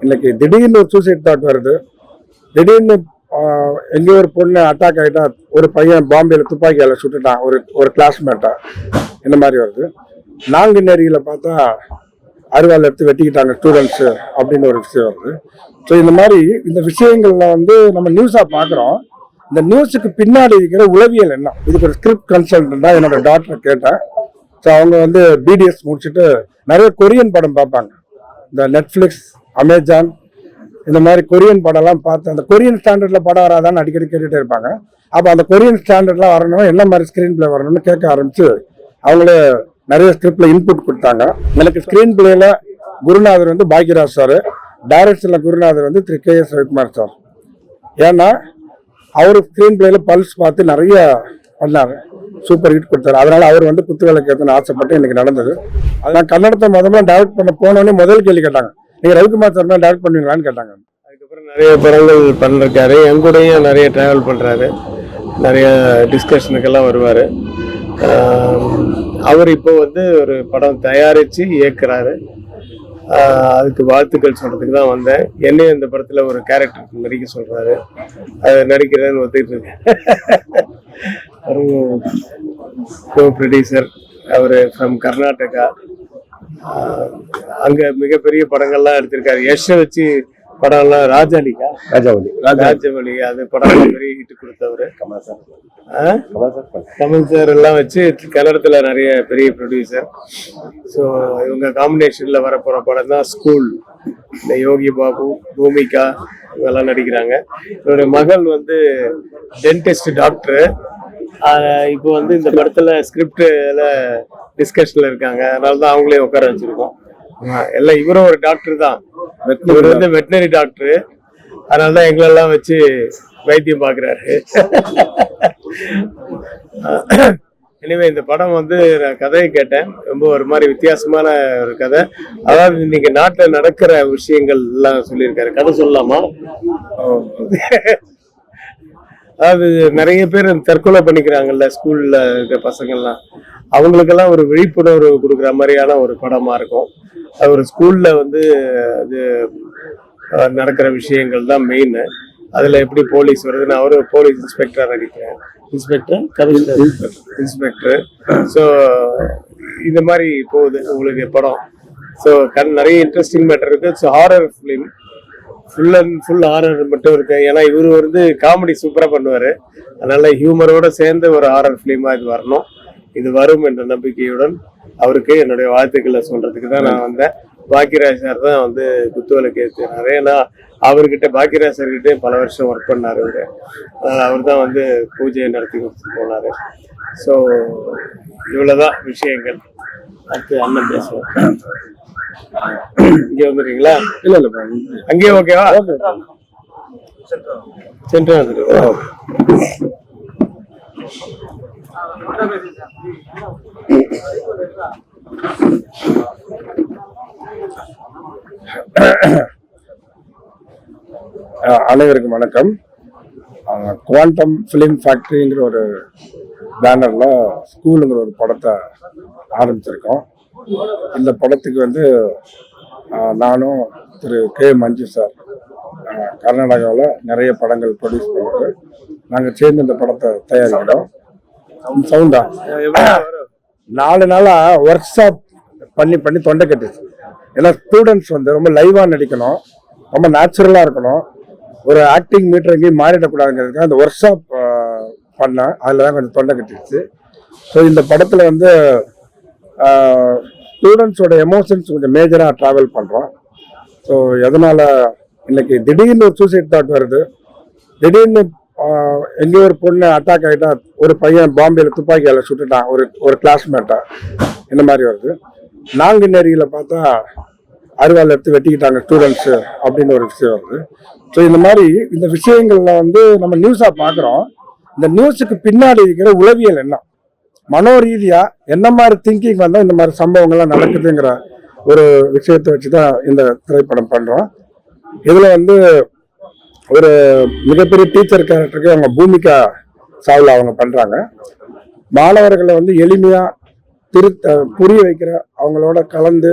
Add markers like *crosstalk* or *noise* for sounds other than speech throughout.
இன்னைக்கு திடீர்னு ஒரு சூசைட் தாட் வருது. திடீர்னு எங்கேயோ ஒரு பொண்ணு அட்டாக் ஆகிட்டா ஒரு பையன் பாம்பேல துப்பாக்கியால சுட்டுட்டான் ஒரு ஒரு கிளாஸ்மேட்டை இந்த மாதிரி வருது. நாங்குநேரியில் பார்த்தா அருவாள் எடுத்து வெட்டிக்கிட்டாங்க ஸ்டூடெண்ட்ஸு அப்படின்னு ஒரு விஷயம் வருது. ஸோ இந்த மாதிரி இந்த விஷயங்கள்ல வந்து நம்ம நியூஸாக பார்க்குறோம். இந்த நியூஸுக்கு பின்னாடி இருக்கிற உளவியல் என்ன? இதுக்கு ஒரு ஸ்கிரிப்ட் தான் என்னோட டாக்டர் கேட்டேன். ஸோ அவங்க வந்து பிடிஎஸ் முடிச்சுட்டு நிறைய கொரியன் படம் பார்ப்பாங்க. இந்த நெட்ஃப்ளிக்ஸ் அமேசான் இந்த மாதிரி கொரியன் படம்லாம் பார்த்து அந்த கொரியன் ஸ்டாண்டர்டில் படம் வராதான்னு அடிக்கடி கேட்டுகிட்டே இருப்பாங்க. அப்போ அந்த கொரியன் ஸ்டாண்டர்ட்லாம் வரணும் என்ன மாதிரி ஸ்க்ரீன் பிளே வரணும்னு கேட்க ஆரம்பித்து அவங்களே நிறைய ஸ்கிரிப்டில் இன்புட் கொடுத்தாங்க. எனக்கு ஸ்க்ரீன் பிளேயில் குருநாதர் வந்து பாக்யராஜ் சார் டைரக்ஷன்ல குருநாதர் வந்து Thiru K S Ravikumar sir. ஏன்னா அவர் ஸ்க்ரீன் பிளேயில் பல்ஸ் பார்த்து நிறைய பண்ணார். சூப்பர் ஹிட் கொடுத்தாரு. அதனால அவர் வந்து குத்து விளக்கு ஆசைப்பட்டு எனக்கு நடந்தது. அது நான் கன்னடத்தை முதல்ல டைரக்ட் பண்ண போனோடனே முதல் கேள்வி கேட்டாங்க. நீங்க ரவிக்குமார் சார் தான் டைரக்ட் பண்ணுவீங்களான்னு கேட்டாங்க. அதுக்கப்புறம் நிறைய படங்கள் பண்ணிருக்காரு. என் கூடயும் நிறைய டிராவல் பண்ணுறாரு நிறைய டிஸ்கஷனுக்கெல்லாம் வருவார். அவர் இப்போ வந்து ஒரு படம் தயாரித்து இயக்குறாரு. அதுக்கு வாழ்த்துக்கள் சொல்கிறதுக்கு தான் வந்தேன். என்னையும் இந்த படத்தில் ஒரு கேரக்டருக்கு நடிக்க சொல்கிறாரு அது நடிக்கிறேன்னு ஒத்துக்கிட்டு இருக்கேன். *laughs* கோ ப்ரொடியூசர் அவர் ஃப்ரம் கர்நாடகா அங்கே மிகப்பெரிய படங்கள்லாம் எடுத்திருக்காரு. யஷை வச்சு படம்லாம் ராஜாலிகா? ராஜாவலி. ராஜவழி அது படம் பெரிய ஹிட் கொடுத்தவர். கமல் சார் கமல் சார் எல்லாம் வச்சு கன்னடத்துல நிறைய பெரிய ப்ரொடியூசர் ஸோ இவங்க காம்பினேஷன்ல வரப்போற படம் தான் ஸ்கூல் இந்த யோகி பாபு பூமிகா இவங்கெல்லாம் நடிக்கிறாங்க. என்னுடைய மகள் வந்து டென்டிஸ்ட் டாக்டர் இப்போ வந்து இந்த படத்துல ஸ்கிரிப்ட்ல டிஸ்கஷன்ல இருக்காங்க. அதனால தான் அவங்களே உட்கார வச்சிருக்கோம். எல்லாம் இவரும் ஒரு டாக்டர் தான். இவர் வந்து வெட்டினரி டாக்டர் அதனால தான் எங்களெல்லாம் வச்சு வைத்தியம் பார்க்குறாரு எனவே இந்த படம் வந்து நான் கதையை கேட்டேன். ரொம்ப ஒரு மாதிரி வித்தியாசமான ஒரு கதை. அதாவது இன்னைக்கு நாட்டில் நடக்கிற விஷயங்கள் எல்லாம் சொல்லியிருக்காரு. கதை சொல்லலாமா? அதாவது நிறைய பேர் தற்கொலை பண்ணிக்கிறாங்கல்ல ஸ்கூல்ல இருக்க பசங்கள்லாம். அவங்களுக்கெல்லாம் ஒரு விழிப்புணர்வு கொடுக்குற மாதிரியான ஒரு படமா இருக்கும். அது ஒரு ஸ்கூல்ல வந்து அது நடக்கிற விஷயங்கள் தான் மெயின் அதுல எப்படி போலீஸ் வருது? நான் ஒரு போலீஸ் இன்ஸ்பெக்டரா நடிக்கிறேன். Inspector commissioner. இன்ஸ்பெக்டர். ஸோ இந்த மாதிரி போகுது உங்களுக்கு படம். ஸோ கண் நிறைய இன்ட்ரெஸ்டிங் மேட்டர் இருக்கு. So horror film full and full horror மட்டும் இருக்கு. ஏன்னா இவர் வந்து காமெடி சூப்பராக பண்ணுவார். அதனால ஹியூமரோட சேர்ந்து ஒரு ஹாரர் ஃபிலிமாக இது வரணும். இது வரும் என்ற நம்பிக்கையுடன் அவருக்கு என்னுடைய வாழ்த்துக்களை சொல்றதுக்கு தான் நான் வந்தேன். பாக்கியராஜ் சார் தான் வந்து குத்துவிளக்கு ஏற்றினாரு ஏன்னா அவர்கிட்ட பாக்கியராஜ் சார்கிட்டே பல வருஷம் ஒர்க் பண்ணார் அவர் அவர் தான் வந்து பூஜையை நடத்தி கொடுத்து போனார். ஸோ இவ்வளோதான் விஷயங்கள். அடுத்து அண்ணன் பேசுவோம். இங்கே வந்துடுறீங்களா இல்ல இல்ல அங்கேயே ஓகேவா? சென்று அனைவருக்கும் வணக்கம். குவாண்டம் ஃபிலிம் ஃபேக்ட்ரிங்கிற ஒரு பேனரில் ஸ்கூலுங்கிற ஒரு படத்தை ஆரம்பிச்சிருக்கோம். இந்த படத்துக்கு வந்து நானும் திரு கே மஞ்சு சார் கர்நாடகாவில் நிறைய படங்கள் ப்ரொடியூஸ் பண்ணுறது நாங்கள் சேர்ந்து இந்த படத்தை தயாரிக்கிறோம். சவுண்டா நாலு நாளாக ஒர்க் ஷாப் பண்ணி பண்ணி தொண்டை கட்டுச்சு. ஏன்னா ஸ்டூடெண்ட்ஸ் வந்து ரொம்ப லைவாக நடிக்கணும். ரொம்ப நேச்சுரலாக இருக்கணும். ஒரு ஆக்டிங் மீட்டர் எங்கேயும் மாறிடக்கூடாதுங்கிறதுக்கு அந்த ஒர்க் ஷாப் பண்ணேன். அதில் தான் கொஞ்சம் தொண்டை கட்டிடுச்சு. ஸோ இந்த படத்தில் வந்து ஸ்டூடெண்ட்ஸோட எமோஷன்ஸ் கொஞ்சம் மேஜராக ட்ராவல் பண்ணுறோம் ஸோ எதனால் இன்னைக்கு திடீர்னு ஒரு சூசைட் தாட் வருது. திடீர்னு எங்கேயோ ஒரு பொண்ணு அட்டாக் ஆகிட்டா ஒரு பையன் பாம்பேயில் துப்பாக்கியால் சுட்டுட்டான் ஒரு ஒரு கிளாஸ்மேட்டை இந்த மாதிரி வருது? நாங்குநேரியில் பார்த்தா அருவாள் எடுத்து வெட்டிக்கிட்டாங்க ஸ்டூடெண்ட்ஸு அப்படின்னு ஒரு விஷயம் வருது ஸோ இந்த மாதிரி இந்த விஷயங்கள்ல வந்து நம்ம நியூஸாக பார்க்குறோம். இந்த நியூஸுக்கு பின்னாடி இருக்கிற உளவியல் என்ன? மனோரீதியா என்ன மாதிரி திங்கிங் வந்தால் இந்த மாதிரி சம்பவங்கள்லாம் நடக்குதுங்கிற ஒரு விஷயத்தை வச்சு தான் இந்த திரைப்படம் பண்றோம். இதுல வந்து ஒரு மிகப்பெரிய டீச்சர் கேரக்டருக்கு அவங்க பூமிகா சாவில் அவங்க பண்றாங்க. மாணவர்களை வந்து எளிமையா திரு புரிய வைக்கிற அவங்களோட கலந்து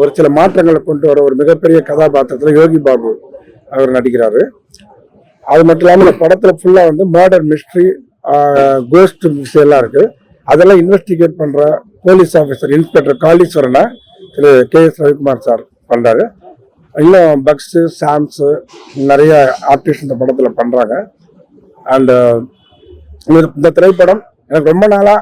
ஒரு சில மாற்றங்களை கொண்டு வர ஒரு மிகப்பெரிய கதாபாத்திரத்தில் யோகி பாபு அவர் நடிக்கிறாரு. அது மட்டும் இல்லாமல் இந்த படத்தில் ஃபுல்லாக வந்து மர்டர் மிஸ்ட்ரி கோஸ்ட் எல்லாம் இருக்கு. அதெல்லாம் இன்வெஸ்டிகேட் பண்ணுற police officer inspector காளீஸ்வரனை Thiru K S Ravikumar sir பண்ணுறாரு இன்னும் பக்ஸு சாம்ஸு நிறைய ஆர்டிஸ்ட் இந்த படத்தில் பண்ணுறாங்க அண்டு இந்த திரைப்படம் எனக்கு ரொம்ப நாளாக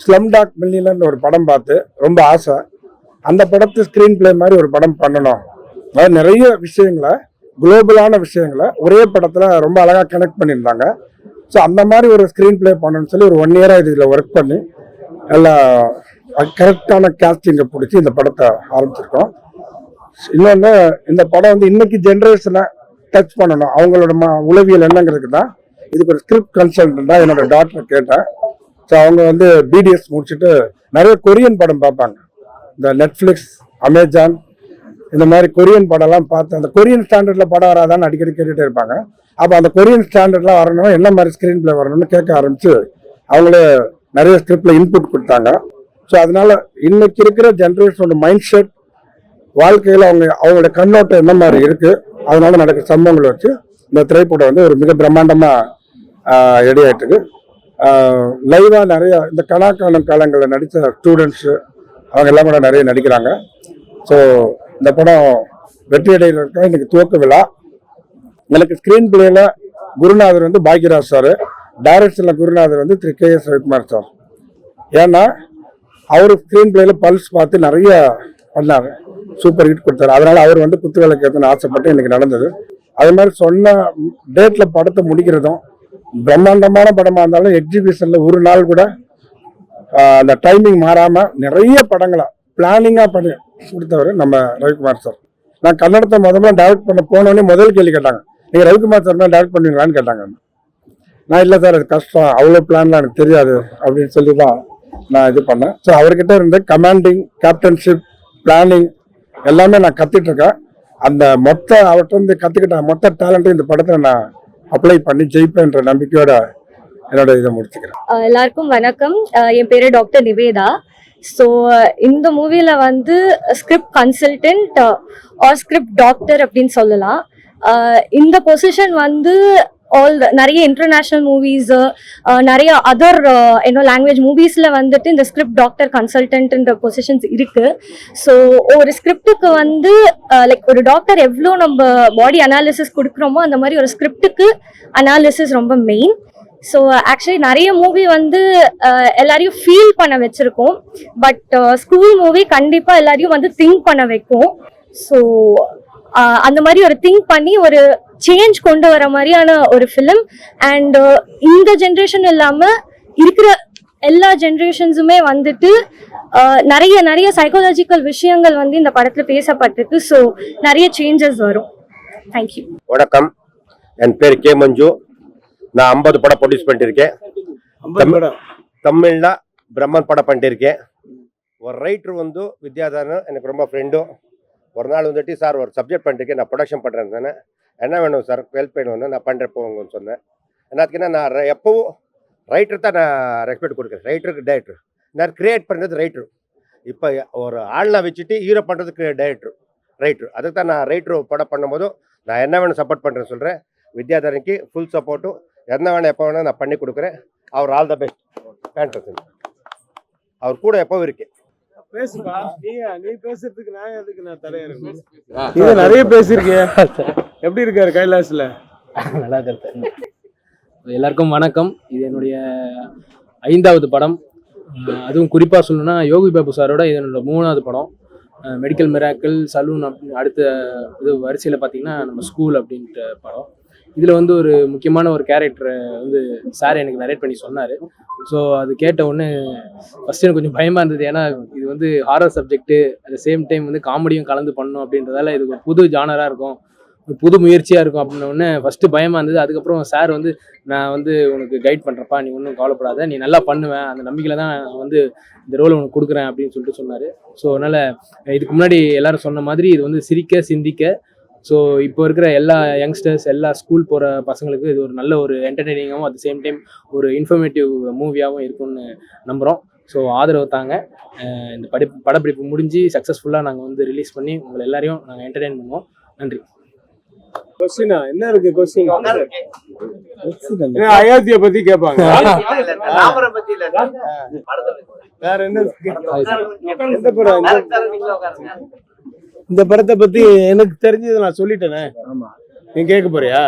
ஸ்லம் டாக் மில்லியனர்னு ஒரு படம் பார்த்து ரொம்ப ஆசை. அந்த படத்து ஸ்க்ரீன் பிளே மாதிரி ஒரு படம் பண்ணணும். அதாவது நிறைய விஷயங்களை குளோபலான விஷயங்களை ஒரே படத்தில் ரொம்ப அழகாக கனெக்ட் பண்ணியிருந்தாங்க. ஸோ அந்த மாதிரி ஒரு ஸ்க்ரீன் பிளே பண்ணணும்னு சொல்லி ஒரு ஒன் இயராக இதில் ஒர்க் பண்ணி நல்லா கரெக்டான கேஸ்டிங்கை பிடிச்சி இந்த படத்தை ஆரம்பிச்சிருக்கோம். இன்னொன்று இந்த படம் வந்து இன்னைக்கு ஜென்ரேஷனை டச் பண்ணணும். அவங்களோட ம உளவியல் என்னங்கிறதுக்கு தான். இதுக்கு ஒரு ஸ்கிரிப்ட் கன்சல்டண்டாக என்னோட டாக்டர் கேட்டேன். ஸோ அவங்க வந்து பிடிஎஸ் முடிச்சுட்டு நிறைய கொரியன் படம் பார்ப்பாங்க. இந்த நெட்ஃப்ளிக்ஸ் அமேசான் இந்த மாதிரி கொரியன் படம்லாம் பார்த்து அந்த கொரியன் ஸ்டாண்டர்டில் படம் வராதான்னு அடிக்கடி கேட்டுகிட்டே இருப்பாங்க. அப்போ அந்த கொரியன் ஸ்டாண்டர்ட்லாம் வரணும் என்ன மாதிரி ஸ்க்ரீன் பிளே வரணும்னு கேட்க ஆரம்பித்து அவங்களே நிறைய ஸ்கிரிப்டில் இன்புட் கொடுத்தாங்க. ஸோ அதனால இன்னைக்கு இருக்கிற ஜென்ரேஷனோட மைண்ட் செட் வாழ்க்கையில் அவங்க அவங்களோட கண்ணோட்டம் என்ன மாதிரி இருக்குது அதனால நடக்கிற சம்பவங்களை வச்சு இந்த திரைப்படம் வந்து ஒரு மிக பிரம்மாண்டமா ரெடியாயிட்டு இருக்கு லைவாக நிறைய இந்த கலாக்காலம் காலங்களில் நடித்த ஸ்டூடெண்ட்ஸு அவங்க எல்லாம் கூட நிறைய நடிக்கிறாங்க. ஸோ இந்த படம் வெற்றி அடையில் இருக்க இன்னைக்கு துவக்க விழா. எனக்கு ஸ்க்ரீன் பிளேல குருநாதர் வந்து பாக்யராஜ் சார் டைரக்ஷன்ல குருநாதர் வந்து Thiru K S Ravikumar sir. ஏன்னா அவர் ஸ்க்ரீன் பிளேல பல்ஸ் பார்த்து நிறைய பண்ணாங்க சூப்பர் ஹிட் கொடுத்தாரு. அதனால அவர் வந்து குத்து விளக்கு ஏற்றணும்னு ஆசைப்பட்டு இன்னைக்கு நடந்தது. அதே மாதிரி சொன்ன டேட்டில் படத்தை முடிக்கிறதும் பிரம்மாண்டமான படமாக இருந்தாலும் எக்ஸிபிஷனில் ஒரு நாள் கூட அந்த டைமிங் மாறாமல் நிறைய படங்களை பிளானிங்காக பண்ணி கொடுத்தவர் நம்ம ரவிக்குமார் சார் நான் கன்னடத்தை முதல்ல டைரக்ட் பண்ண போனோடனே முதல் கேள்வி கேட்டாங்க. நீங்கள் ரவிக்குமார் சார் தான் டைரக்ட் பண்ணுவீங்களான்னு கேட்டாங்க. நான் இல்லை சார் அது கஷ்டம். அவ்வளோ பிளான்லாம் எனக்கு தெரியாது. அப்படின்னு சொல்லி தான் நான் இது பண்ணேன். ஸோ அவர்கிட்ட இருந்து கமாண்டிங் கேப்டன்ஷிப் பிளானிங் எல்லாமே நான் கத்துட்டு இருக்கேன். அந்த மொத்த அவர்கிட்ட இருந்து கற்றுக்கிட்ட மொத்த டேலண்ட்டும் இந்த படத்தை நான் அப்ளை பண்ணி ஜெயிப்பேன்ற நம்பிக்கையோட என்னோட இதை முடிச்சுக்கிறேன். எல்லாருக்கும் வணக்கம். என் பேரு டாக்டர் நிவேதா. ஸோ இந்த மூவியில் வந்து script consultant or script doctor அப்படின்னு சொல்லலாம். இந்த பொசிஷன் வந்து ஆல் நிறைய இன்டர்நேஷ்னல் மூவிஸ் நிறைய அதர் என்ன லாங்குவேஜ் மூவிஸில் வந்துட்டு இந்த ஸ்கிரிப்ட் டாக்டர் கன்சல்டன்ட்ன்ற பொசிஷன்ஸ் இருக்கு. ஸோ ஒரு ஸ்கிரிப்டுக்கு வந்து லைக் ஒரு டாக்டர் எவ்வளோ நம்ம பாடி அனாலிசிஸ் கொடுக்குறோமோ அந்த மாதிரி ஒரு ஸ்கிரிப்டுக்கு அனாலிசிஸ் ரொம்ப மெயின் ஸோ ஆக்சுவலி நிறைய மூவி வந்து எல்லாரையும் ஃபீல் பண்ண வச்சுருக்கோம். பட் ஸ்கூல் மூவி கண்டிப்பாக எல்லாரையும் வந்து திங்க் பண்ண வைக்கும். ஸோ அந்த மாதிரி ஒரு திங்க் பண்ணி ஒரு சேஞ்ச் கொண்டு வர மாதிரியான ஒரு ஃபிலிம் அண்ட் இந்த ஜென்ரேஷன் இல்லாமல் இருக்கிற எல்லா ஜென்ரேஷன்ஸுமே வந்துட்டு நிறைய நிறைய சைக்காலஜிக்கல் விஷயங்கள் வந்து இந்த படத்தில் பேசப்பட்டிருக்கு. ஸோ நிறைய சேஞ்சஸ் வரும். தேங்க்யூ வணக்கம். என் பேர் கே மஞ்சு. நான் ஐம்பது படம் ப்ரொடியூஸ் பண்ணியிருக்கேன். படம். தமிழில் பிரம்மன் படம் பண்ணியிருக்கேன். ஒரு ரைட்ரு வந்து வித்யாதரன் எனக்கு ரொம்ப ஃப்ரெண்டு ஒரு நாள் வந்துட்டு சார் ஒரு சப்ஜெக்ட் பண்ணிருக்கேன் நான் ப்ரொடக்ஷன் பண்ணுறேன் தானே என்ன வேணும் சார் ஹெல்ப் வேணும் நான் பண்ணுறேன் போங்கன்னு சொன்னேன். என்னத்துக்குன்னா நான் எப்பவும் ரைட்டர் தான் நான் ரெஸ்பெக்ட் கொடுக்குறேன். ரைட்டருக்கு டைரக்டர் நான் கிரியேட் பண்ணுறது ரைட்டர் இப்போ ஒரு ஆள்னா வச்சுட்டு ஹீரோ பண்ணுறதுக்கு டைரக்டர் ரைட்ரு அதுக்கு தான் நான் ரைட்ரு படம் பண்ணும்போது நான் என்ன வேணும் சப்போர்ட் பண்ணுறேன்னு சொல்கிறேன் வித்யாதரனுக்கு ஃபுல் சப்போர்ட்டும் என்ன வேணும் எப்போ வேணும் நான் பண்ணி கொடுக்குறேன். அவர் ஆல் த பெஸ்ட். ஃபேண்டசி அவர் கூட எப்பவும் இருக்கேன் பேசுப்பா. நீ நீ பேசுறதுக்கு நான் எதுக்கு நான் தடையா இருக்கேன் நீங்க நிறைய பேசிருக்கீங்க எப்படி இருக்காரு கைலாஷ்ல? நல்லா தான் எல்லாருக்கும் வணக்கம். இது என்னுடைய ஐந்தாவது படம். அதுவும் குறிப்பாக சொல்லணும்னா யோகி பாபு சாரோட இது என்னோட மூணாவது படம். மெடிக்கல் மிராக்கிள் சலூன் அப்படின்னு அடுத்த இது வரிசையில் பார்த்தீங்கன்னா நம்ம ஸ்கூல் அப்படின்ட்டு படம். இதில் வந்து ஒரு முக்கியமான ஒரு கேரக்டரை வந்து சார் எனக்கு நரேட் பண்ணி சொன்னார். ஸோ அது கேட்ட உடனே ஃபஸ்ட்டு எனக்கு கொஞ்சம் பயமாக இருந்தது. ஏன்னா இது வந்து horror subject at same time வந்து காமெடியும் கலந்து பண்ணணும் அப்படின்றதால இது ஒரு புது ஜானராக இருக்கும். ஒரு புது முயற்சியாக இருக்கும் அப்படின்னோடனே ஃபஸ்ட்டு பயமாக இருந்தது. அதுக்கப்புறம் சார் வந்து நான் வந்து உனக்கு கைட் பண்ணுறப்பா நீ ஒன்றும் கவலைப்படாத. நீ நல்லா பண்ணுவேன் அந்த நம்பிக்கையில் தான் நான் வந்து இந்த ரோல் உனக்கு கொடுக்குறேன் அப்படின்னு சொல்லிட்டு சொன்னார். ஸோ அதனால் இதுக்கு முன்னாடி எல்லோரும் சொன்ன மாதிரி இது வந்து சிரிக்க சிந்திக்க ஸோ இப்போ இருக்கிற எல்லா யங்ஸ்டர்ஸ் எல்லா ஸ்கூல் போகிற பசங்களுக்கு இது ஒரு நல்ல ஒரு என்டர்டெய்னிங்காகவும் அட் சேம் டைம் ஒரு இன்ஃபர்மேட்டிவ் மூவியாகவும் இருக்கும்னு நம்புகிறோம் ஸோ ஆதரவு தாங்க. இந்த படி படப்பிடிப்பு முடிஞ்சு சக்ஸஸ்ஃபுல்லாக நாங்கள் வந்து ரிலீஸ் பண்ணி உங்களை எல்லாரையும் நாங்கள் என்டர்டெயின் பண்ணுவோம். நன்றி. கொஸ்டினா என்ன இருக்கு கொஸ்டின் அயோத்திய பத்தி கேட்பாங்க வேற என்ன? எந்த படம்? இந்த படத்தை பத்தி எனக்கு தெரிஞ்சது நான் சொல்லிட்டேனே. நீ கேட்க போறியா?